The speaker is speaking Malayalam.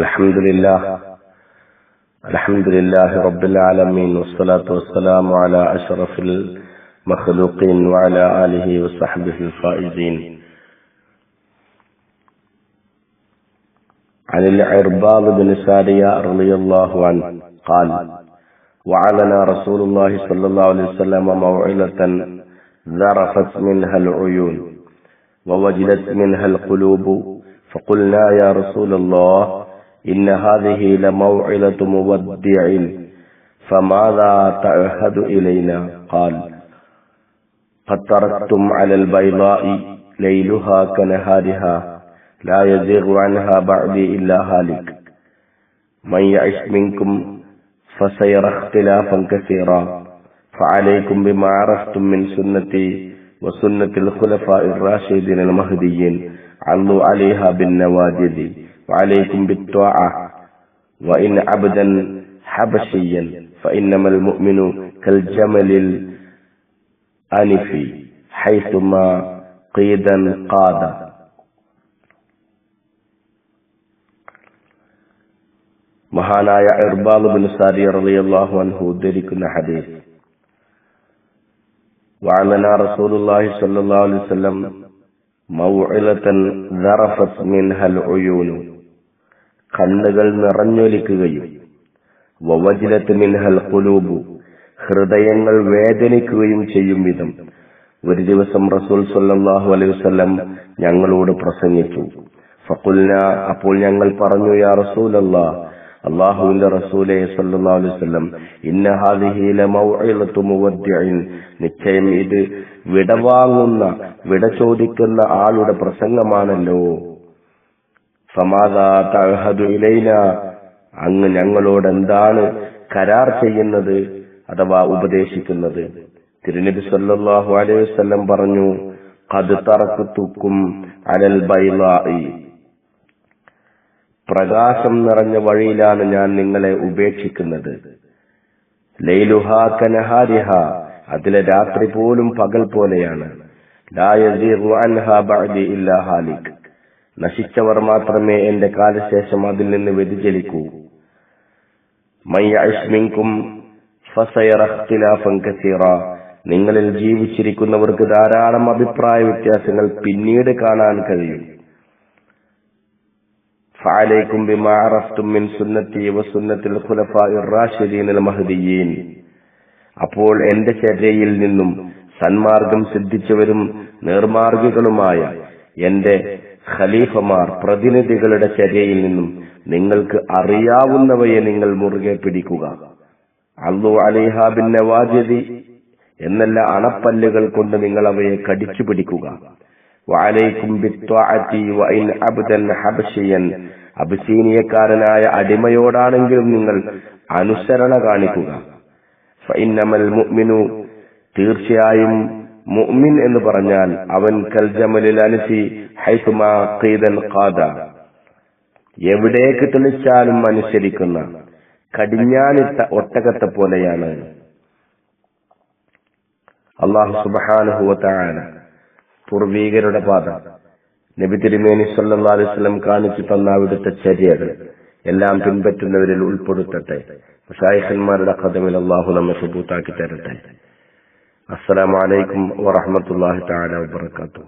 الحمد لله. الحمد لله رب العالمين والصلاة والسلام على أشرف المخلوقين وعلى آله وصحبه الفائزين. عن العرباض بن سارية رضي الله عنه قال وعلنا رسول الله صلى الله عليه وسلم موعظة ذرفت منها العيون ووجلت منها القلوب فقلنا يا رسول الله إن هذه لموعظة مودع. فماذا تعهد إلينا؟ قال قد تركتم على البيضاء ليلها كنهارها لا يزيغ عنها بعدي إلا هالك. من يعش منكم فسيرى اختلافا كثيرا. فعليكم بما عرفتم من سنتي وسنة الخلفاء الراشدين المهديين عضوا عليها بالنواجذ وعليكم بالطاعة وإن عبدا حبشيا فإنما المؤمن كالجمل الأنف حيثما قيدا قاد മഹാനായ ഇർബാൽ ബിൻ സാരി റളിയല്ലാഹു അൻഹു ഉദ്ധരിക്കുന്ന ഹദീസ് وعلنا رسول الله صلى الله عليه وسلم موعظة ذرفت منها العيون കണ്ണുകൾ നിറഞ്ഞൊലിക്കുകയും വവജിലത്ത് മിൻഹൽ കുലൂബു ഹൃദയങ്ങൾ വേദനിക്കുകയും ചെയ്യും വിധം. ഒരു ദിവസം റസൂൽ സല്ലാഹു അലൈഹി വസല്ലം ഞങ്ങളോട് പ്രസംഗിച്ചു. ഫഖുൽന അപ്പോൾ ഞങ്ങൾ പറഞ്ഞു യാ റസൂൽ റസൂലല്ലാഹ് അള്ളാഹുവിന്റെ റസൂലെ സല്ലല്ലാഹു അലൈഹി ഇന്ന ഹാദിഹി ലമൗഇലത്തു മുവദ്ദിഇൻ. നിശ്ചയം ഇത് വിടവാങ്ങുന്ന വിട ചോദിക്കുന്ന ആളുടെ പ്രസംഗമാണല്ലോ. ഇലൈന. അങ്ങ് ഞങ്ങളോട് എന്താണ് കരാർ ചെയ്യുന്നത് അഥവാ ഉപദേശിക്കുന്നത്? തിരുനബി സല്ലാഹു അലൈഹി വസല്ലം പറഞ്ഞു ഖദ് തറക്കത്തുക്കും അലൽ ബൈലായി പ്രകാശം നിറഞ്ഞ വഴിയിലാണ് ഞാൻ നിങ്ങളെ ഉപേക്ഷിക്കുന്നത്. അതിലെ രാത്രി പോലും പകൽ പോലെയാണ്. ഹാലിക്. നശിച്ചവർ മാത്രമേ എന്റെ കാലശേഷം അതിൽ നിന്ന് വ്യതിചലിക്കൂ മയ്യഷ്മിങ്കും നിങ്ങളിൽ ജീവിച്ചിരിക്കുന്നവർക്ക് ധാരാളം അഭിപ്രായ വ്യത്യാസങ്ങൾ പിന്നീട് കാണാൻ കഴിയും فعليكم بما عرفتم من سنتي وسنة الخلفاء الراشدين المهديين അപ്പോൾ എന്റെ ചര്യയിൽ നിന്നും സന്മാർഗം സിദ്ധിച്ചവരും നേർമാർഗികളുമായ എന്റെ ഖലീഫമാർ പ്രതിനിധികളുടെ ചര്യയിൽ നിന്നും നിങ്ങൾക്ക് അറിയാവുന്നവയെ നിങ്ങൾ മുറുകെ പിടിക്കുക. അള്ളു അലിഹാബിൻ എന്നല്ല അണപ്പല്ലുകൾ കൊണ്ട് നിങ്ങൾ അവയെ കടിച്ചു പിടിക്കുക. അബിസീനിയക്കാരനായ അടിമയോടാണെങ്കിലും നിങ്ങൾ അനുസരണ കാണിക്കുക. തീർച്ചയായും മുഅ്മിൻ എന്ന് പറഞ്ഞാൽ അവൻ കൽജമലിൽ അനസി ഹൈസുമാ ഖീദൻ ഖാദ. എവിടേക്ക് തെളിച്ചാലും അനുസരിക്കുന്ന കടിഞ്ഞാനിട്ട ഒട്ടകത്തെ പോലെയാണ്. അള്ളാഹു തആല പൂർവീകരുടെ പാത. നബി തിരുമേനി സല്ലാ അലൈവലം കാണിച്ചു തന്ന അവിടുത്തെ ചര്യകൾ എല്ലാം പിൻപറ്റുന്നവരിൽ ഉൾപ്പെടുത്തട്ടെ. ഷായിഖന്മാരുടെ കഥമിൽ അള്ളാഹു നമ്മെ സുബൂത്താക്കി തരട്ടെ. അസ്സലാമലൈക്കും വറഹമത്തല്ലാഹി താല വാത്തു